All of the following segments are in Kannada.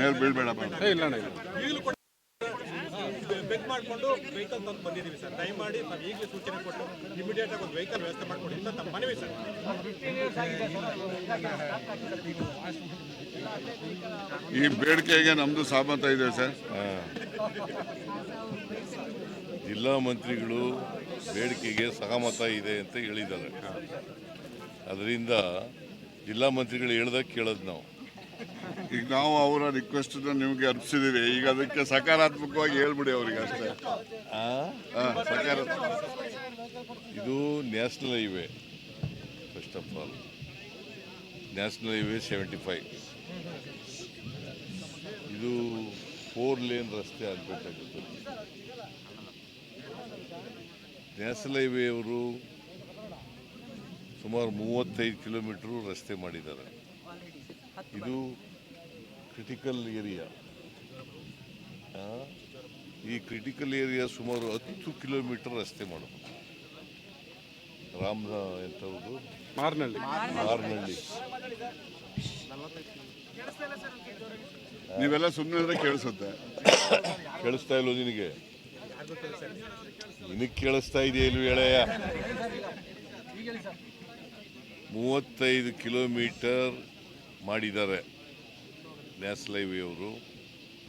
ಮೇಲೆ ಬೀಳ್ಬೇಡ ಇಲ್ಲ ಅಣ್ಣ ಇಲ್ಲ. ಈಗಲೂ ಕೂಡ ಬೆಗ್ ಮಾಡಿಕೊಂಡು ವೆಹಿಕಲ್ ತಂದು ಬಂದಿದ್ದೀವಿ ಸರ್. ದಯಮಾಡಿ ನಾವು ಈಗಲೇ ಸೂಚನೆ ಕೊಟ್ಟು ಇಮಿಡಿಯೇಟ್ ಆಗಿ ಒಂದು ವೆಹಿಕಲ್ ವ್ಯವಸ್ಥೆ ಮಾಡಿಕೊಡಿ ಅಂತ ನಮ್ಮ ಮನವಿ ಸರ್. ಈ ಬೇಡಿಕೆಗೆ ನಮ್ದು ಸಹಮತ ಇದೆ ಸರ್. ಜಿಲ್ಲಾ ಮಂತ್ರಿಗಳು ಬೇಡಿಕೆಗೆ ಸಹಮತ ಇದೆ ಅಂತ ಹೇಳಿದ್ದಾರೆ. ಅದರಿಂದ ಜಿಲ್ಲಾ ಮಂತ್ರಿಗಳು ಹೇಳ್ದಾಗ ಕೇಳೋದು ನಾವು. ಈಗ ನಾವು ಅವರ ರಿಕ್ವೆಸ್ಟ್ ನಿಮ್ಗೆ ಅರ್ಪಿಸಿದೀವಿ. ಈಗ ಅದಕ್ಕೆ ಸಕಾರಾತ್ಮಕವಾಗಿ ಹೇಳ್ಬಿಡಿ ಅವ್ರಿಗೆ ಅಷ್ಟೇ. ಇದು national highway first of all national highway seventy five ಇದು ಫೋರ್ ಲೇನ್ ರಸ್ತೆ ಆಗಬೇಕಾಗುತ್ತೆ. ನ್ಯಾಷನಲ್ ಹೈವೇ ಅವರು ಸುಮಾರು ಮೂವತ್ತೈದು ಕಿಲೋಮೀಟ್ರು ರಸ್ತೆ ಮಾಡಿದ್ದಾರೆ. ಇದು ಕ್ರಿಟಿಕಲ್ ಏರಿಯಾ ಈ ಕ್ರಿಟಿಕಲ್ ಏರಿಯಾ ಸುಮಾರು ಹತ್ತು ಕಿಲೋಮೀಟರ್ ರಸ್ತೆ ಮಾಡಬೇಕು. ರಾಮ್ ಎಂಥವ್ರದ್ದು ಮಾರ್ನಳ್ಳಿ. ಮಾರ್ನಳ್ಳಿ. ನೀವೆಲ್ಲ ಸುಮ್ಮನೆ ಅಂದ್ರೆ ಕೇಳಿಸುತ್ತೆ. ಕೇಳಿಸ್ತಾ ಇಲ್ವೋ ನಿನಗೆ? ನಿನಗೆ ಕೇಳಿಸ್ತಾ ಇದೆಯಾ ಇಲ್ವ ಎಳೆಯ? ಮೂವತ್ತೈದು ಕಿಲೋಮೀಟರ್ ಮಾಡಿದ್ದಾರೆ. ನ್ಯಾಷನಲ್ ಹೈವೇ ಅವರು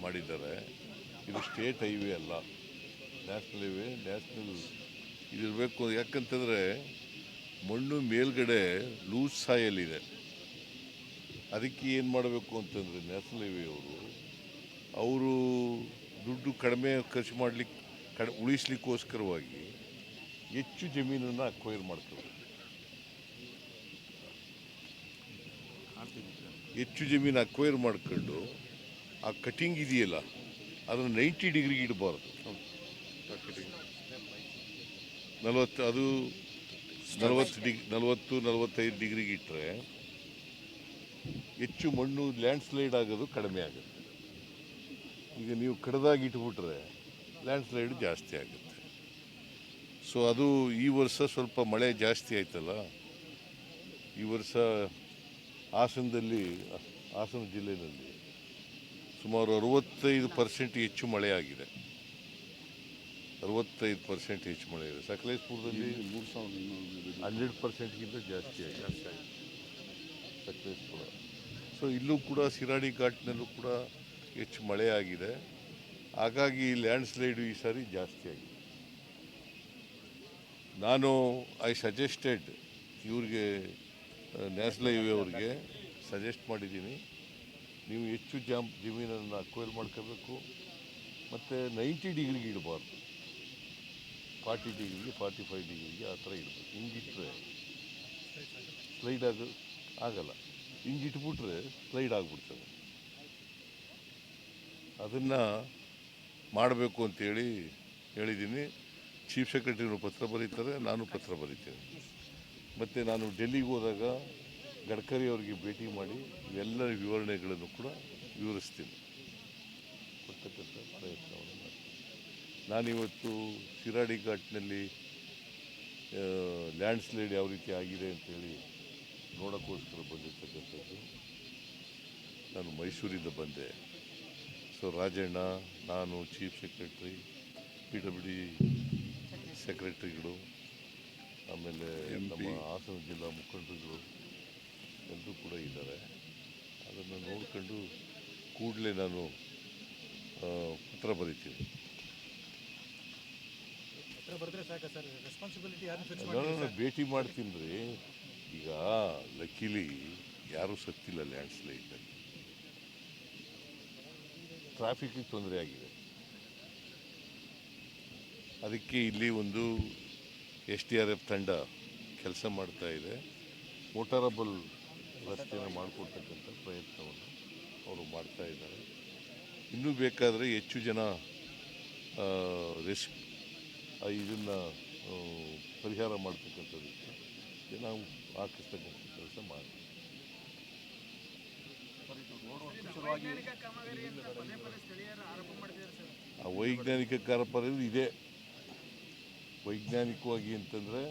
ಮಾಡಿದ್ದಾರೆ. ಇದು ಸ್ಟೇಟ್ ಹೈವೇ ಅಲ್ಲ. ನ್ಯಾಷನಲ್ ಹೈವೇ, ನ್ಯಾಷನಲ್ ಇದಿರಬೇಕು ಯಾಕಂತಂದರೆ ಮಣ್ಣು ಮೇಲ್ಗಡೆ ಲೂಸ್ ಸಾಯಲ್ಲಿದೆ ಅದಕ್ಕೆ ಏನು ಮಾಡಬೇಕು ಅಂತಂದರೆ ನ್ಯಾಷನಲ್ ಹೈವೇ ಅವರು ಅವರು ದುಡ್ಡು ಕಡಿಮೆ ಖರ್ಚು ಮಾಡಲಿಕ್ಕೆ ಕಡ, ಉಳಿಸ್ಲಿಕ್ಕೋಸ್ಕರವಾಗಿ ಹೆಚ್ಚು ಜಮೀನನ್ನು ಅಕ್ವೈರ್ ಮಾಡ್ತಾರೆ ಹೆಚ್ಚು ಜಮೀನು ಅಕ್ವೈರ್ ಮಾಡ್ಕೊಂಡು ಆ ಕಟಿಂಗ್ ಇದೆಯಲ್ಲ, ಅದನ್ನು ನೈಂಟಿ ಡಿಗ್ರಿಗೆ ಇಡಬಾರ್ದು. ನಲವತ್ತು, ಅದು ನಲವತ್ತು ಡಿಗ್ ನಲವತ್ತು, ನಲವತ್ತೈದು ಡಿಗ್ರಿಗೆ ಇಟ್ಟರೆ ಹೆಚ್ಚು ಮಣ್ಣು ಲ್ಯಾಂಡ್ ಸ್ಲೈಡ್ ಆಗೋದು ಕಡಿಮೆ ಆಗುತ್ತೆ. ಈಗ ನೀವು ಕಡ್ದಾಗಿ ಇಟ್ಬಿಟ್ರೆ ಲ್ಯಾಂಡ್ ಸ್ಲೈಡ್ ಜಾಸ್ತಿ ಆಗುತ್ತೆ. ಸೊ ಅದು ಈ ವರ್ಷ ಸ್ವಲ್ಪ ಮಳೆ ಜಾಸ್ತಿ ಆಯ್ತಲ್ಲ, ಈ ವರ್ಷ ಹಾಸನದಲ್ಲಿ ಹಾಸನ ಜಿಲ್ಲೆಯಲ್ಲಿ ಸುಮಾರು ಅರವತ್ತೈದು ಪರ್ಸೆಂಟ್ ಹೆಚ್ಚು ಮಳೆಯಾಗಿದೆ ಆಗಿದೆ. ಅರವತ್ತೈದು ಪರ್ಸೆಂಟ್ ಹೆಚ್ಚು ಮಳೆ ಇದೆ. ಸಕಲೇಶ್ಪುರದಲ್ಲಿ ಮೂರು ಸಾವಿರದ ಹಂಡ್ರೆಡ್ ಪರ್ಸೆಂಟ್ಗಿಂತ ಜಾಸ್ತಿ ಆಗಿದೆ. ಸಕಲೇಶ್ಪುರ. ಸೊ ಇಲ್ಲೂ ಕೂಡ ಸಿರಾಡಿ ಘಾಟ್ನಲ್ಲೂ ಕೂಡ ಹೆಚ್ಚು ಮಳೆ ಆಗಿದೆ. ಹಾಗಾಗಿ ಲ್ಯಾಂಡ್ ಸ್ಲೈಡು ಈ ಸಾರಿ ಜಾಸ್ತಿ ಆಗಿದೆ. ನಾನು ಐ ಸಜೆಸ್ಟೆಡ್ ಇವ್ರಿಗೆ ನ್ಯಾಷನಲ್ ಹೈವೇ ಅವ್ರಿಗೆ ಸಜೆಸ್ಟ್ ಮಾಡಿದ್ದೀನಿ. ನೀವು ಹೆಚ್ಚು ಜಾಮ್ ಜಮೀನನ್ನು ಅಕ್ವೈರ್ ಮಾಡ್ಕೋಬೇಕು. ಮತ್ತು ನೈಂಟಿ ಡಿಗ್ರಿಗೆ ಇಡಬಾರ್ದು. ಫಾರ್ಟಿ ಡಿಗ್ರಿಗೆ, ಫಾರ್ಟಿ ಫೈವ್ ಡಿಗ್ರಿಗೆ ಆ ಥರ ಇಡಬೇಕು. ಹಿಂಗಿಟ್ರೆ ಸ್ಲೈಡ್ ಆಗ, ಆಗಲ್ಲ. ಹಿಂಗಿಟ್ಬಿಟ್ರೆ ಸ್ಲೈಡ್ ಆಗಿಬಿಡ್ತದೆ. ಅದನ್ನು ಮಾಡಬೇಕು ಅಂತೇಳಿ ಹೇಳಿದ್ದೀನಿ. ಚೀಫ್ ಸೆಕ್ರೆಟರಿನೂ ಪತ್ರ ಬರೀತಾರೆ, ನಾನು ಪತ್ರ ಬರೀತೇನೆ. ಮತ್ತು ನಾನು ಡೆಲ್ಲಿಗೆ ಹೋದಾಗ ಗಡ್ಕರಿ ಅವರಿಗೆ ಭೇಟಿ ಮಾಡಿ ಎಲ್ಲ ವಿವರಣೆಗಳನ್ನು ಕೂಡ ವಿವರಿಸ್ತೀನಿ. ಕೊಡ್ತಕ್ಕಂಥ ಪ್ರಯತ್ನವನ್ನು ಮಾಡ್ತೀನಿ. ನಾನಿವತ್ತು ಶಿರಾಡಿ ಘಾಟ್ನಲ್ಲಿ ಲ್ಯಾಂಡ್ ಸ್ಲೈಡ್ ಯಾವ ರೀತಿ ಆಗಿದೆ ಅಂತೇಳಿ ನೋಡೋಕ್ಕೋಸ್ಕರ ಬಂದಿರ್ತಕ್ಕಂಥದ್ದು. ನಾನು ಮೈಸೂರಿಂದ ಬಂದೆ. ಸೊ, ರಾಜಣ್ಣ, ನಾನು chief secretary, P W D ಸೆಕ್ರೆಟ್ರಿಗಳು ಆಮೇಲೆ ನಮ್ಮ ಹಾಸನ ಜಿಲ್ಲಾ ಮುಖಂಡರುಗಳು ಎಲ್ಲರೂ ಕೂಡ ಇದ್ದಾರೆ. ಅದನ್ನು ನೋಡ್ಕೊಂಡು ಕೂಡಲೇ ನಾನು ಪತ್ರ ಬರೀತೀನಿ. ನಾನು ಸರ್ ರೆಸ್ಪಾನ್ಸಿಬಿಲಿಟಿ ಯಾರು ಫಿಕ್ಸ್ ಅದನ್ನು ಭೇಟಿ ಮಾಡ್ತೀನಿ ರೀ. ಈಗ ಲಕ್ಕಿಲಿ ಯಾರೂ ಸತ್ತಿಲ್ಲ ಲ್ಯಾಂಡ್ ಸ್ಲೈಡ್ನಲ್ಲಿ ಟ್ರಾಫಿಕ್ಗೆ ತೊಂದರೆ ಆಗಿದೆ. ಅದಕ್ಕೆ ಇಲ್ಲಿ ಒಂದು ಎಸ್ ಟಿ ಆರ್ ಎಫ್ ತಂಡ ಕೆಲಸ ಮಾಡ್ತಾ ಇದೆ. ಮೋಟಾರಬಲ್ ರಸ್ತೆಯನ್ನು ಮಾಡಿಕೊಡ್ತಕ್ಕಂಥ ಪ್ರಯತ್ನವನ್ನು ಅವರು ಮಾಡ್ತಾ ಇದ್ದಾರೆ. ಇನ್ನೂ ಬೇಕಾದರೆ ಹೆಚ್ಚು ಜನ ರೆಸ್ ಇದನ್ನು ಪರಿಹಾರ ಮಾಡ್ತಕ್ಕಂಥದ್ದಕ್ಕೆ ನಾವು ಹಾಕಿಸ್ತಕ್ಕಂಥ ಕೆಲಸ ಮಾಡಿ ಆ ವೈಜ್ಞಾನಿಕ ಕಾರ್ಪರ ಇದೆ. ವೈಜ್ಞಾನಿಕವಾಗಿ ಅಂತಂದರೆ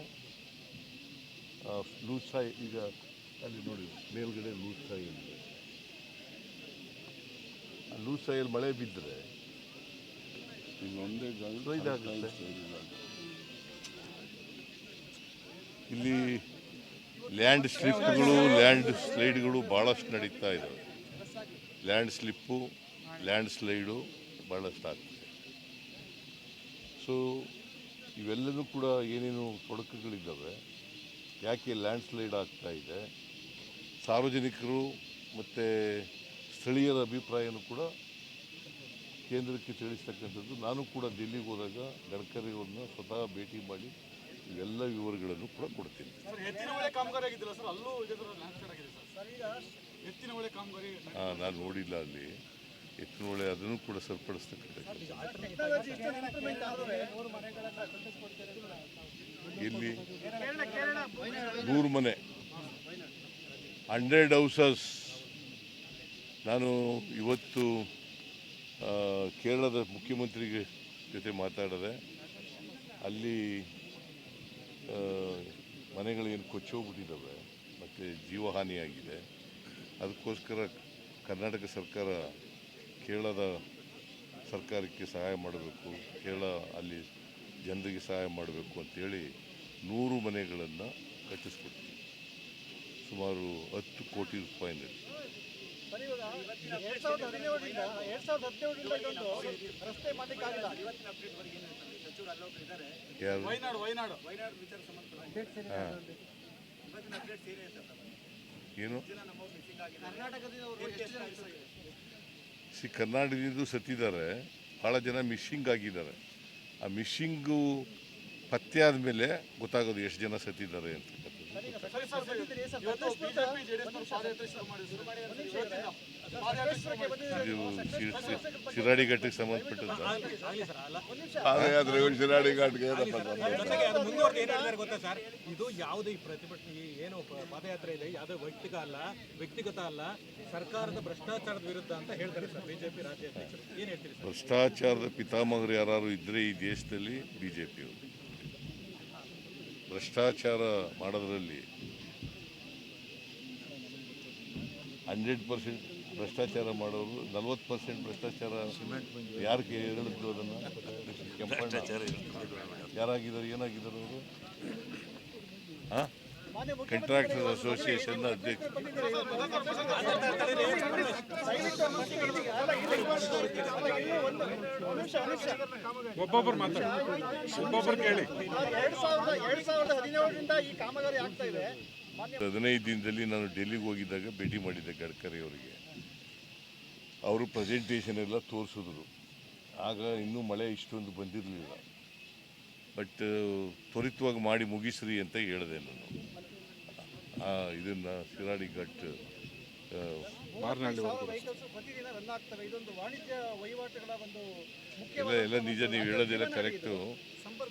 ಲೂಸಾಯಿ ಸಾಯಿ ಈಗ ಅಲ್ಲಿ ನೋಡಿ ಮೇಲ್ಗಡೆ ಲೂಸಾಯಿ ಸಾಯಿ ಆ ಲೂಸಾಯಲ್ಲಿ ಮಳೆ ಬಿದ್ದರೆ ಇದಾಗುತ್ತೆ. ಇಲ್ಲಿ ಲ್ಯಾಂಡ್ ಸ್ಲಿಪ್ಗಳು ಲ್ಯಾಂಡ್ ಸ್ಲೈಡ್ಗಳು ಭಾಳಷ್ಟು ನಡೀತಾ ಇದ್ದಾವೆ ಲ್ಯಾಂಡ್ ಸ್ಲಿಪ್ಪು ಲ್ಯಾಂಡ್ ಸ್ಲೈಡು ಭಾಳಷ್ಟು ಆಗ್ತದೆ ಸೊ ಇವೆಲ್ಲನೂ ಕೂಡ ಏನೇನು ತೊಡಕುಗಳಿದ್ದಾವೆ. ಯಾಕೆ ಲ್ಯಾಂಡ್ ಸ್ಲೈಡ್ ಆಗ್ತಾ ಇದೆ. ಸಾರ್ವಜನಿಕರು ಮತ್ತು ಸ್ಥಳೀಯರ ಅಭಿಪ್ರಾಯನೂ ಕೂಡ ಕೇಂದ್ರಕ್ಕೆ ತಿಳಿಸ್ತಕ್ಕಂಥದ್ದು. ನಾನು ಕೂಡ ದಿಲ್ಲಿಗೆ ಹೋದಾಗ ಗಡ್ಕರಿ ಅವ್ರನ್ನ ಸ್ವತಃ ಭೇಟಿ ಮಾಡಿ ಇವೆಲ್ಲ ವಿವರಗಳನ್ನು ಕೂಡ ಕೊಡ್ತೀನಿ. ಹಾಂ ನಾನು ನೋಡಿಲ್ಲ ಅಲ್ಲಿ. ಎತ್ತಿನೊಳೆ ಅದನ್ನು ಕೂಡ ಸರಿಪಡಿಸ್ತಕ್ಕಂಥ ಇಲ್ಲಿ ನೂರು ಮನೆ. Hundred houses. ನಾನು ಇವತ್ತು ಕೇರಳದ ಮುಖ್ಯಮಂತ್ರಿಗೆ ಜೊತೆ ಮಾತಾಡಿದೆ, ಅಲ್ಲಿ ಮನೆಗಳೇನು ಕೊಚ್ಚೋಗ್ಬಿಟ್ಟಿದ್ದಾವೆ, ಮತ್ತು ಜೀವಹಾನಿಯಾಗಿದೆ. ಅದಕ್ಕೋಸ್ಕರ ಕರ್ನಾಟಕ ಸರ್ಕಾರ ಕೇರಳದ ಸರ್ಕಾರಕ್ಕೆ ಸಹಾಯ ಮಾಡಬೇಕು ಕೇರಳ ಅಲ್ಲಿ ಜನರಿಗೆ ಸಹಾಯ ಮಾಡಬೇಕು ಅಂತೇಳಿ ನೂರು ಮನೆಗಳನ್ನು ಕಟ್ಟಿಸ್ಕೊಡ್ತೀವಿ. ಸುಮಾರು ಹತ್ತು ಕೋಟಿ ರೂಪಾಯಿನಲ್ಲಿ. ಯಾರು? ಏನು? ಸಿ ಕರ್ನಾಟಕದಿಂದ ಸತ್ತಿದ್ದಾರೆ ಭಾಳ ಜನ ಮಿಸ್ಸಿಂಗ್ ಆಗಿದ್ದಾರೆ. ಆ ಮಿಸ್ಸಿಂಗು ಪತ್ತೆ ಆದಮೇಲೆ ಗೊತ್ತಾಗೋದು ಎಷ್ಟು ಜನ ಸತ್ತಿದ್ದಾರೆ ಅಂತಕ್ಕಂಥದ್ದು ಶಿರಾಡಿ ಘಟ್ಟಕ್ಕೆ ಸಂಬಂಧಪಟ್ಟದ್ದು ಪಾದಯಾತ್ರೆ ಶಿರಾಡಿ ಘಾಟ್ಗೆ ಗೊತ್ತಾ ಸರ್ ಇದು ಯಾವುದೇ ಈ ಪ್ರತಿಭಟನೆ ಏನು ಪಾದಯಾತ್ರೆ ಇದೆ? ಯಾವುದೇ ವೈಯಕ್ತಿಕ ಅಲ್ಲ ವ್ಯಕ್ತಿಗತ ಅಲ್ಲ ಸರ್ಕಾರದ ಭ್ರಷ್ಟಾಚಾರದ ವಿರುದ್ಧ ಅಂತ ಹೇಳ್ತಾರೆ ಸರ್ ಬಿಜೆಪಿ ರಾಜ್ಯ ಅಧ್ಯಕ್ಷರು ಏನು ಹೇಳ್ತೀರಿ ಸರ್ ಭ್ರಷ್ಟಾಚಾರದ ಪಿತಾಮಹರು ಯಾರು ಇದ್ರೆ ಈ ದೇಶದಲ್ಲಿ ಬಿ ಜೆ ಪಿಯವರು ಭ್ರಷ್ಟಾಚಾರ ಮಾಡೋದರಲ್ಲಿ ಹಂಡ್ರೆಡ್ ಪರ್ಸೆಂಟ್ ಭ್ರಷ್ಟಾಚಾರ ಮಾಡೋರು ನಲ್ವತ್ತು ಪರ್ಸೆಂಟ್ ಭ್ರಷ್ಟಾಚಾರ ಯಾರು ಹೇಳಿದ್ರು ಅದನ್ನು? ಕೆಂಪಣ್ಣ. ಯಾರಾಗಿದ್ದಾರೆ ಏನಾಗಿದ್ದಾರೆ ಅವರು? ಹಾಂ ಕಂಟ್ರಾಕ್ಟರ್ ಅಸೋಸಿಯೇಷನ್ ಅಧ್ಯಕ್ಷ. ಒಬ್ಬೊಬ್ಬರು ಮಾತಾಡಿ. ಒಬ್ಬೊಬ್ಬರು ಕೇಳಿ. ಹದಿನೈದು ದಿನದಲ್ಲಿ ನಾನು ಡೆಲ್ಲಿಗೆ ಹೋಗಿದ್ದಾಗ ಭೇಟಿ ಮಾಡಿದ್ದೆ ಗಡ್ಕರಿ ಅವರಿಗೆ. ಅವರು ಪ್ರೆಸೆಂಟೇಷನ್ ಎಲ್ಲ ತೋರಿಸಿದ್ರು. ಆಗ ಇನ್ನೂ ಮಳೆ ಇಷ್ಟೊಂದು ಬಂದಿರಲಿಲ್ಲ. ಬಟ್ ತ್ವರಿತವಾಗಿ ಮಾಡಿ ಮುಗಿಸ್ರಿ ಅಂತ ಹೇಳಿದೆ ನಾನು. ಆ, ಇದನ್ನ ಶಿರಾಡಿ ಘಟ್ ಇಲ್ಲ ಇಲ್ಲ ರನ್ ಆಗ್ತವೆ. ಇದೊಂದು ವಾಣಿಜ್ಯ ವಹಿವಾಟುಗಳ ಒಂದು ಮುಖ್ಯ ಎಲ್ಲ ಎಲ್ಲ ನಿಜ ನೀವು ಹೇಳೋದೆಲ್ಲ ಕರೆಕ್ಟು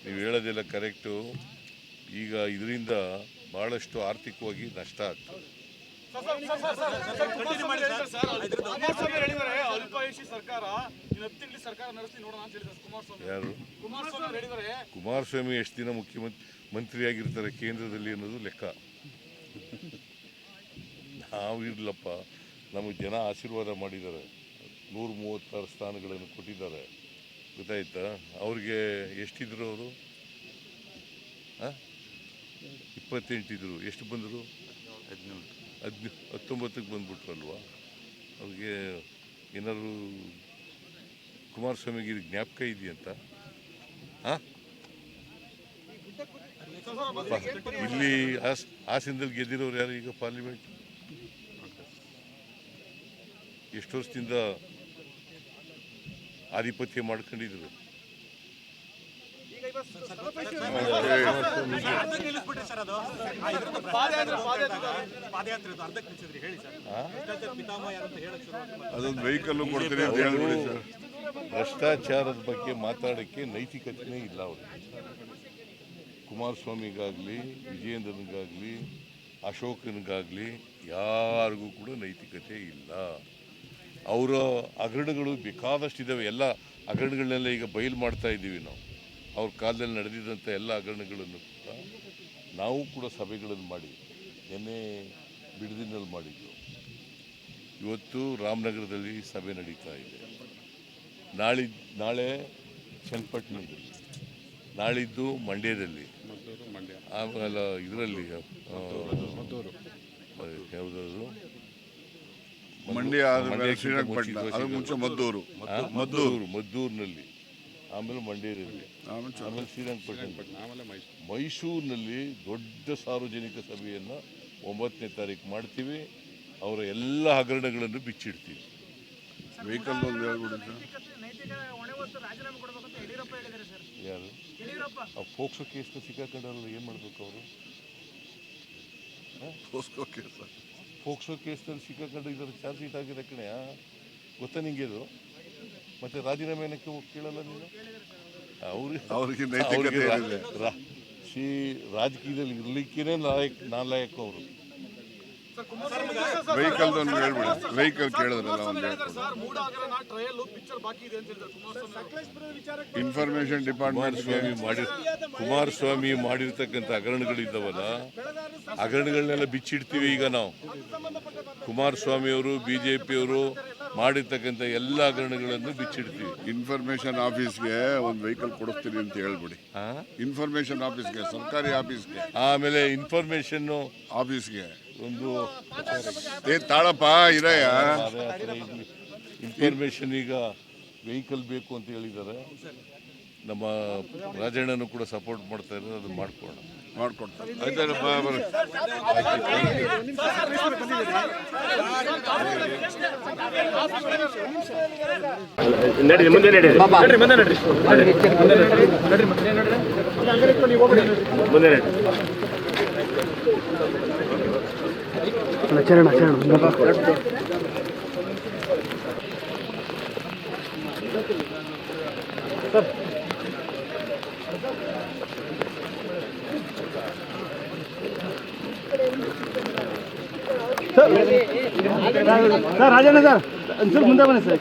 ನೀವು ಹೇಳೋದೆಲ್ಲ ಕರೆಕ್ಟು ಈಗ ಇದರಿಂದ ಭಾಳಷ್ಟು ಆರ್ಥಿಕವಾಗಿ ನಷ್ಟ ಆಗ್ತದೆ. ಯಾರು? ಕುಮಾರಸ್ವಾಮಿ ಎಷ್ಟು ದಿನ ಮುಖ್ಯಮಂತ್ರಿ ಮಂತ್ರಿಯಾಗಿರ್ತಾರೆ ಕೇಂದ್ರದಲ್ಲಿ ಅನ್ನೋದು ಲೆಕ್ಕ. ನಾವು ಇರಲಪ್ಪ ನಮಗೆ ಜನ ಆಶೀರ್ವಾದ ಮಾಡಿದ್ದಾರೆ. ನೂರ ಮೂವತ್ತಾರು ಸ್ಥಾನಗಳನ್ನು ಕೊಟ್ಟಿದ್ದಾರೆ. ಗೊತ್ತಾಯ್ತಾ? ಅವ್ರಿಗೆ ಎಷ್ಟಿದ್ರು ಅವರು? ಇಪ್ಪತ್ತೆಂಟಿದ್ರು. ಎಷ್ಟು ಬಂದರು? ಹದಿನ ಹತ್ತೊಂಬತ್ತಕ್ಕೆ ಬಂದ್ಬಿಟ್ರಲ್ವಾ? ಅವ್ರಿಗೆ ಏನಾದ್ರು ಕುಮಾರಸ್ವಾಮಿಗೆ ಇದು ಜ್ಞಾಪಕ ಇದೆಯಂತ? ಹಾಂ ಇಲ್ಲಿ ಹಾಸ್ ಹಾಸನದಲ್ಲಿ ಗೆದ್ದಿರೋರು ಯಾರು ಈಗ ಪಾರ್ಲಿಮೆಂಟ್ ಎಷ್ಟು ವರ್ಷದಿಂದ ಆಧಿಪತ್ಯ ಮಾಡ್ಕೊಂಡಿದ್ರು ಈಗ ಇವತ್ತು ಸರ್ವಪಕ್ಷ ಅರ್ಧಕ್ಕೆ ನಿಲ್ಲಿಸ್ಬಿಟ್ರಿ ಸರ್ ಅದು ಆ, ಇದ್ರದ್ದು ಪಾದಯಾತ್ರೆ ಪಾದಯಾತ್ರೆ ಅದು ಅರ್ಧಕ್ಕೆ ನಿಲ್ಲಿಸಿದ್ರಿ ಹೇಳಿ ಸರ್ ಭ್ರಷ್ಟಾಚಾರ ಪಿತಾಮಹ ಯಾರು ಅಂತ ವರ್ಷದಿಂದ ಆಧಿಪತ್ಯ ಮಾಡ್ಕೊಂಡಿದ್ರು ಅದೊಂದು ವೆಹಿಕಲ್ ಕೊಡ್ತೀನಿ ಅಂತ ಹೇಳ್ಬಿಡಿ ಸರ್. ಭ್ರಷ್ಟಾಚಾರದ ಬಗ್ಗೆ ಮಾತಾಡೋಕ್ಕೆ ನೈತಿಕತೆನೇ ಇಲ್ಲ ಅವರು. ಕುಮಾರಸ್ವಾಮಿಗಾಗಲಿ ವಿಜಯೇಂದ್ರನಿಗಾಗಲಿ ಅಶೋಕನಿಗಾಗಲಿ ಯಾರಿಗೂ ಕೂಡ ನೈತಿಕತೆ ಇಲ್ಲ. ಅವರ ಹಗರಣಗಳು ಬೇಕಾದಷ್ಟು ಇದ್ದಾವೆ ಎಲ್ಲ ಹಗರಣಗಳನ್ನೆಲ್ಲ ಈಗ ಬಯಲು ಮಾಡ್ತಾ ಇದ್ದೀವಿ ನಾವು. ಅವ್ರ ಕಾಲದಲ್ಲಿ ನಡೆದಿದ್ದಂಥ ಎಲ್ಲ ಹಗರಣಗಳನ್ನು ಕೂಡ ನಾವು ಕೂಡ ಸಭೆಗಳನ್ನು ಮಾಡಿ ನಿನ್ನೆ ಬಿಡದಿನಲ್ಲಿ ಮಾಡಿದ್ದು ಇವತ್ತು ರಾಮನಗರದಲ್ಲಿ ಸಭೆ ನಡೀತಾ ಇದೆ. ನಾಳೆ ನಾಳೆ ಚನ್ನಪಟ್ಟಣದಲ್ಲಿ ನಾಳಿದ್ದು ಮಂಡ್ಯದಲ್ಲಿ. ಆಮೇಲೆ ಇದರಲ್ಲಿ ಯಾವುದಾದ್ರು? ಮಂಡ್ಯ ಆದ ಮೇಲೆ ಶ್ರೀರಂಗಪಟ್ಟಣ ಮುಂಚೆ ಅದು ಮುಂಚೆ ಮದ್ದೂರು. ಮದ್ದೂರು. ಮದ್ದೂರಿನಲ್ಲಿ. ಆಮೇಲೆ ಮಂಡ್ಯದಲ್ಲಿ. ಆಮೇಲೆ ಶ್ರೀರಂಗಪಟ್ಟಣ. ಮೈಸೂರಿನಲ್ಲಿ ದೊಡ್ಡ ಸಾರ್ವಜನಿಕ ಸಭೆಯನ್ನು ಒಂಬತ್ತನೇ ತಾರೀಕು ಮಾಡ್ತೀವಿ. ಅವರ ಎಲ್ಲ ಹಗರಣಗಳನ್ನು ಬಿಚ್ಚಿಡ್ತೀವಿ. ವೆಹಿಕಲ್ ಒಂದು ಹೇಳ್ಬಿಡಿ ಯಾರು? ಆ ಫೋಕ್ಸೋ ಕೇಸ್ನ ಸಿಕ್ಕಾಕೊಂಡವ್ರಲ್ಲ ಏನು ಮಾಡಬೇಕು ಅವರು? ಫೋಕ್ಸೋ ಕೇಸ್. ಫೋಕ್ಸೋ ಕೇಸ್ನಲ್ಲಿ ಸಿಕ್ಕಾಕೊಂಡು ಇದರ ಚಾರ್ಜ್ ಶೀಟ್ ಆಗಿದೆ ಕಣೆ ಗೊತ್ತಾ ನಿಂಗೆ ಇದು? ಮತ್ತೆ ರಾಜೀನಾಮೆ ಏನಕ್ಕೆ ಹೋಗ್ ಕೇಳಲ್ಲ ನೀನು? ಅವ್ರಿಗೆ ಅವ್ರಿಗೆ ನೈತಿಕತೆ ಏನಿದೆ? ಶ್ರೀ ರಾಜಕೀಯದಲ್ಲಿ ಇರ್ಲಿಕ್ಕೇನೆ ನಾಯಕ್ ನಾಲಾಯಕ ಅವರು ವೆಹಿಕಲ್ ಒಂದು ಹೇಳ್ಬಿಡಿ. ವೆಹಿಕಲ್ ಕೇಳಿದ್ರಲ್ಲ ಒಂದು ಸರ್ ಮೂಡ ಆಗಲ್ಲ ಟ್ರಯಲ್ ಪಿಕ್ಚರ್ ಬಾಕಿ ಇದೆ ಅಂತ ಹೇಳಿದ್ರು. ಕುಮಾರಸ್ವಾಮಿ ಇನ್ಫಾರ್ಮೇಶನ್ ಡಿಪಾರ್ಟ್ಮೆಂಟ್ ಸ್ವಾಮಿ ಮಾಡಿ ಕುಮಾರಸ್ವಾಮಿ ಮಾಡಿರ್ತಕ್ಕಂಥ ಹಗರಣಗಳಿದ್ದಾವಲ್ಲ ಹಗರಣಗಳನ್ನೆಲ್ಲ ಬಿಚ್ಚಿಡ್ತೀವಿ ಈಗ ನಾವು. ಕುಮಾರಸ್ವಾಮಿ ಅವರು ಬಿಜೆಪಿಯವರು ಮಾಡಿರ್ತಕ್ಕಂಥ ಎಲ್ಲ ಹಗರಣಗಳನ್ನು ಬಿಚ್ಚಿಡ್ತೀವಿ. ಇನ್ಫಾರ್ಮೇಶನ್ ಆಫೀಸ್ಗೆ ಒಂದು ವೆಹಿಕಲ್ ಕೊಡಿಸ್ತೀನಿ ಅಂತ ಹೇಳ್ಬಿಡಿ. ಆ? ಇನ್ಫಾರ್ಮೇಶನ್ ಆಫೀಸ್ಗೆ ಸರ್ಕಾರಿ ಆಫೀಸ್ಗೆ ಆಮೇಲೆ ಇನ್ಫಾರ್ಮೇಶನ್ ಆಫೀಸ್ಗೆ ಒಂದು ಏ ತಾಳಪ್ಪ ಇರಯ್ಯ ಇನ್ಫಾರ್ಮೇಶನ್ ಈಗ ವೆಹಿಕಲ್ ಬೇಕು ಅಂತ ಹೇಳಿದ್ದಾರೆ. ನಮ್ಮ ರಾಜಣ್ಣನು ಕೂಡ ಸಪೋರ್ಟ್ ಮಾಡ್ತಾ ಇರೋದು ಅದು ಮಾಡ್ಕೊಡ ಮಾಡ್ಕೊಡ್ತಾರೆ ಮುಂದೆ ಬರ್ರಿ ನಡೀರಿ ಮುಂದೆ ನಡೀರಿ ನಡ್ರಿ ಮುಂದೆ ನಡ್ರಿ ಮುಂದೆ ಚರಣ ಸರ್ ರಾಜಣ್ಣ ಸರ್ ಒಂಚೂರು ಮುಂದೆ ಬನ್ನಿ ಸರ್.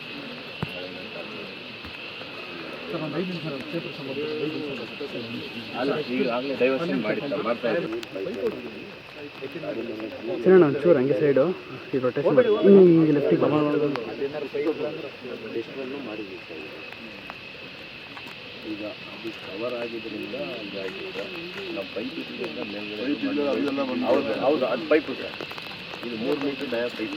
ಸರಿ ಒಂಚೂರು ಹಂಗೆ ಸೈಡು ಈ ರೊಟೇಷನ್ ಹಿಂಗೆ ಲೆಫ್ಟಿಗೆ ಈಗ ಅದು ಕವರ್ ಆಗಿದ್ದರಿಂದ ನಾವು ಪೈಪ್ ಹೌದು ಹೌದು, ಅದು ಪೈಪ್ ಸರ್. ಇದು ಮೂರು ಮೀಟರ್ ಡಯ ಪೈಪ್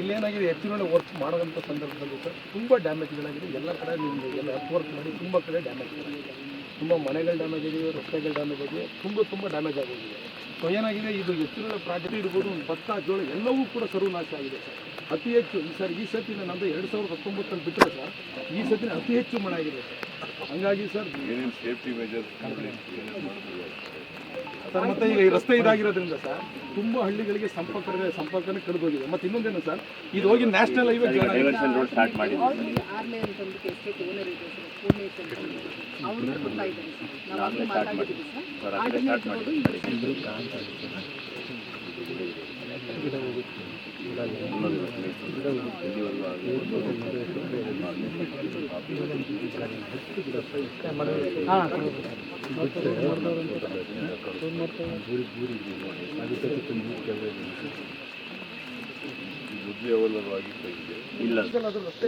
ಇಲ್ಲೇನಾಗಿದೆ ಹೆಚ್ಚಿನ ವರ್ಕ್ ಮಾಡೋದಂಥ ಸಂದರ್ಭದಲ್ಲಿ ಸರ್, ತುಂಬ ಡ್ಯಾಮೇಜ್ಗಳಾಗಿದೆ ಎಲ್ಲ ಕಡೆ ನೀವು ಎಲ್ಲ ವರ್ಕ್ ಮಾಡಿ ತುಂಬ ಕಡೆ ಡ್ಯಾಮೇಜ್ ಆಗಿದೆ ತುಂಬ ಮನೆಗಳು ಡ್ಯಾಮೇಜ್ ಆಗಿದೆ, ರಸ್ತೆಗಳು ಡ್ಯಾಮೇಜ್ ಆಗಿದೆ, ತುಂಬ ತುಂಬ ಡ್ಯಾಮೇಜ್ ಆಗೋಗಿದೆ ಸೊ ಏನಾಗಿದೆ, ಇದು ಹೆಚ್ಚಿನ ಪ್ರಾಜೆಕ್ಟ್ ಇರ್ಬೋದು, ಭತ್ತ, ಜೋಳ ಎಲ್ಲವೂ ಕೂಡ ಸರ್ವನಾಶ ಆಗಿದೆ ಸರ್. ಅತಿ ಹೆಚ್ಚು, ಈ ಸರ್, ಈ ಸತಿನ ನಮ್ಮದು ಎರಡು ಸಾವಿರದ ಹತ್ತೊಂಬತ್ತರಲ್ಲಿ ಬಿಟ್ಟರೆ ಸರ್, ಈ ಸತಿನ ಅತಿ ಹೆಚ್ಚು ಮಳೆ ಆಗಿದೆ ಸರ್. ಹಂಗಾಗಿ ಸರ್, ಏನೇನು ಸೇಫ್ಟಿ ಮೆಜರ್ಸ್ ಸರ್ ಮತ್ತೆ ಈಗ ಈ ರಸ್ತೆ ಇದಾಗಿರೋದ್ರಿಂದ ಸರ್ ತುಂಬಾ ಹಳ್ಳಿಗಳಿಗೆ ಸಂಪರ್ಕ ಸಂಪರ್ಕನೇ ಕಡಿದೋಗಿದೆ ಮತ್ತೆ ಇನ್ನೊಂದೇನು ಸರ್ ಇದು ಹೋಗಿ national highway diversion road start ಮಾಡಿದ್ವಿ. ಅಂತ ಎಸ್ಟೇಟ್ ಓನರ್ ಇದೆ ಸರ್ ಪೂರ್ಣೇಶ್ ಅಂತ ಇದ್ದಾರೆ ನಾವು ಹಾಂ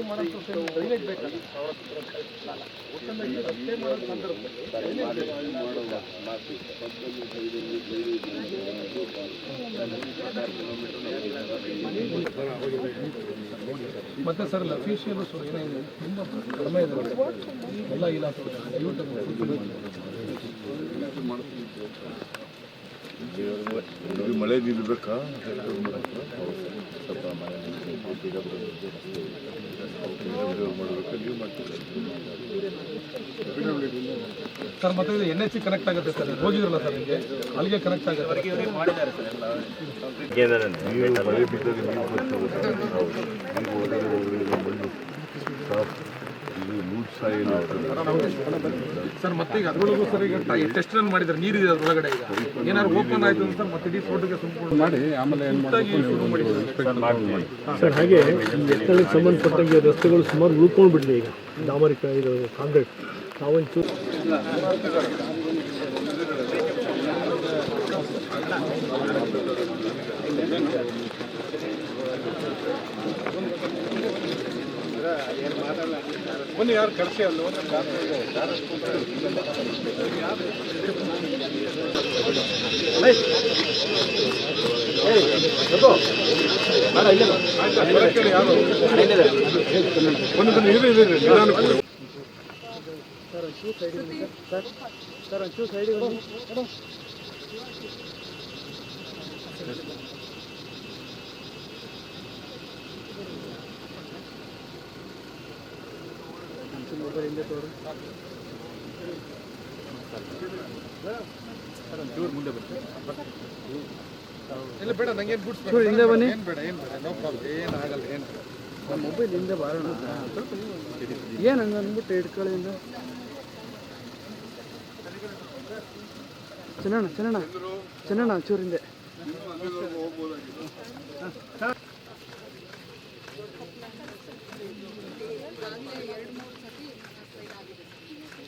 ಮಾಡೋ ಸಂದರ್ಭದಲ್ಲಿ ಮತ್ತೆ ಸರ್ ಅಫಿಷಿಯಲ್ಸ್ ಏನೇನು ತುಂಬ ಕಡಿಮೆ ಇದೆ. ಎಲ್ಲ ಇಲಾಖೆ ಯೂಟ್ಯೂಬ್ ಮಳೆ ನಿಲ್ಬೇಕಾ ಸ್ವಲ್ಪ ಮಾಡಬೇಕಾ ನೀವು ಮಾಡ್ತೀವಿ ಸರ್ ಮತ್ತೆ ಇದು ಎನ್ ಎಚ್ ಕನೆಕ್ಟ್ ಆಗುತ್ತೆ ಸರ್. ಹೋಗಿದ್ರಲ್ಲ ಸರ್ ನಿಮಗೆ? ಅಲ್ಲಿಗೆ ಕನೆಕ್ಟ್ ಆಗುತ್ತೆ ಮಳೆ ಬಿದ್ದರೆ ನೀರು ಹೋದರೆ ಮಣ್ಣು. ಸಾಫ್ ಸರ್ ಮತ್ತೆ ಈಗ ಅದ್ರೊಳಗೂ ಸರ್ ಈಗ ಟೆಸ್ಟ್ ರನ್ ಮಾಡಿದ್ರೆ ನೀರಿದೆ ಅದರೊಳಗಡೆ ಈಗ. ಏನಾದ್ರು ಓಪನ್ ಆಯ್ತು ಅಂತ ಮತ್ತೆ ಇಡೀ ತೋಟಕ್ಕೆ ಸಂಪೂರ್ಣ ಮಾಡಿ ಆಮೇಲೆ ಸರ್ ಹಾಗೆ ಎತ್ತಳಿಗೆ ಸಂಬಂಧಪಟ್ಟಂಗೆ ರಸ್ತೆಗಳು ಸುಮಾರು ಉಳ್ಕೊಂಡು ಬಿಡಿದೆ ಈಗ. ಡಾಮರಿಕ ಇದು ಕಾಂಕ್ರೀಟ್. ನಾವೊಂಚೂರು ಬನ್ನಿ ಯಾರು ಕಳಿಸಿ ಅಲ್ಲಿ ಸರ್ ಸರ್ ಸರ್ ಸರ್ ಒಂಚೂರು ಸೈಡಿಗೆ ಇಲ್ಲ ಬೇಡ ನಂಗೇನು ಏನು ಬಿಡ್ಸ್ ಹಿಂದೆ ಬನ್ನಿ. ಏನು ಬೇಡ ಏನು ಬೇಡ ನೋ ಪ್ರಾಬ್ಲಮ್ ಏನು ಆಗಲ್ಲ ಏನು ನಮ್ಮ ಮೊಬೈಲ್ ಹಿಂದೆ ಬಾರೋಣ. ಏನು ಹಂಗೆ ಅಂದ್ಬಿಟ್ಟು ಹಿಂದೆ. ಚೆನ್ನಣ್ಣ ಚೆನ್ನಣ್ಣ. ಚೆನ್ನಣ್ಣ ಚೂರಿಂದೆ ಹಿಂದೆ ಸರ್ ಹಂಗೆ ಸೈಡ್ ಸರ್ ಒಂಚೂರು ಹಿಂದೆ ಬರ್ರಿ ಒಂಚೂರು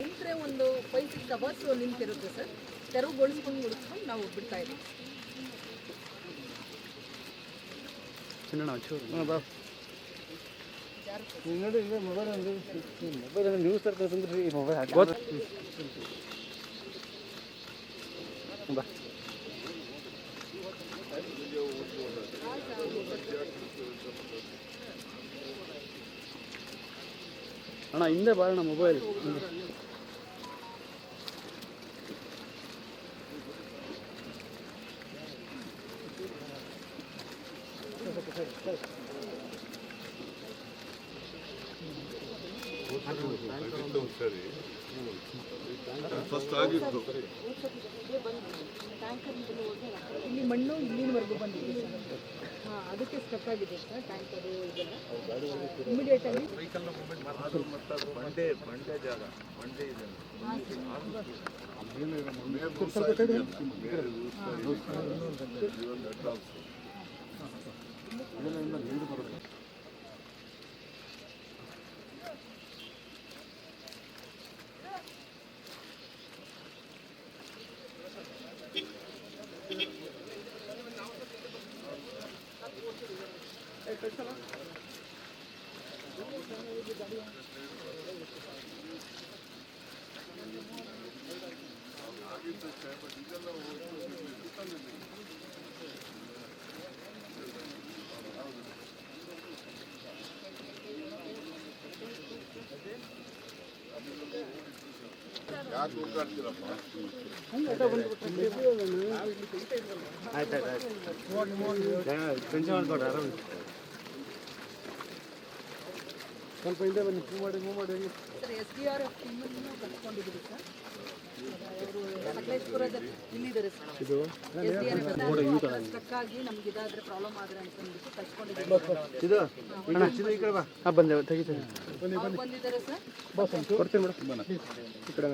ನಿಂತರೆ ಒಂದು ಫೈವ್ ಸಿಕ್ಸ್ ಅವರ್ಸ್ ನಿಂತಿರುತ್ತೆ ಸರ್. ತೆರವುಗೊಳಿಸ್ಕೊಂಡು ಮುಡಿಸ್ಕೊಂಡು ನಾವು ಬಿಡ್ತಾ ಇದ್ದೀವಿ. ನೋಡಿ ಹಿಂಗೆ ಮೊಬೈಲ್ ಮೊಬೈಲ್ ನ್ಯೂಸ್ ತರ್ತಾರೆ ಅಂದ್ರೆ ಈ ಮೊಬೈಲ್ ಬಾ. ಅಣ್ಣ ಹಿಂದೆ ಬಾರಣ ಮೊಬೈಲ್ ಸರಿ ಫಸ್ಟ್ ಆಗಿತ್ತು ಇಲ್ಲಿ ಮಣ್ಣು ಇಲ್ಲಿನವರೆಗೂ ಬಂದಿದೆ ಸರ್. ಹಾಂ, ಅದಕ್ಕೆ ಸ್ಟಕ್ ಆಗಿದೆ ಸರ್ ಟ್ಯಾಂಕರು ಇದೆಲ್ಲ. ಇಮಿಡಿಯೇಟಾಗಿ ನೀರು ಹುಡುಕಾಡ್ತೀರಪ್ಪ ಸ್ವಲ್ಪ ಹಿಂದೆ ಬನ್ನಿ. ಮೂವ್ ಮಾಡಿ ಮೂವ್ ಮಾಡಿ sir, S D R F ಟೀಮನ್ನು ಕಟ್ಕೊಂಡಿದ್ದೀರಿ ಸರ್. ಅವರು ಸಕಲೇಶ್ಪುರದ ಇಲ್ಲಿದ್ದಾರೆ ಸರ್. ಇದು? ಸ್ಟಕ್ ಆಗಿ ನಮ್ಗೆ ಇದಾದ್ರೆ ಪ್ರಾಬ್ಲಮ್ ಆದ್ರೆ ಅಂತ ಅಂದ್ಬಿಟ್ಟು ಬಂದೆ ತೆಗಿತೀನಿ. ಅವ್ರು ಬಂದಿದ್ದಾರೆ ಸರ್. ಬಸ್ ಕೊಡ್ತೀನಿ ಮೇಡಮ್ ಈ ಕಡೆ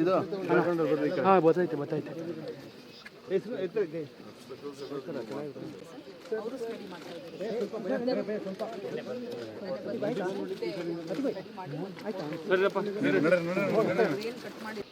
ಇದು? ಹಾಂ ಗೊತ್ತಾಯ್ತು ಗೊತ್ತಾಯ್ತು. ಅವರು ಸ್ಟಡಿ ಮಾಡ್ತಾ ಇದ್ದಾರೆ ಏನು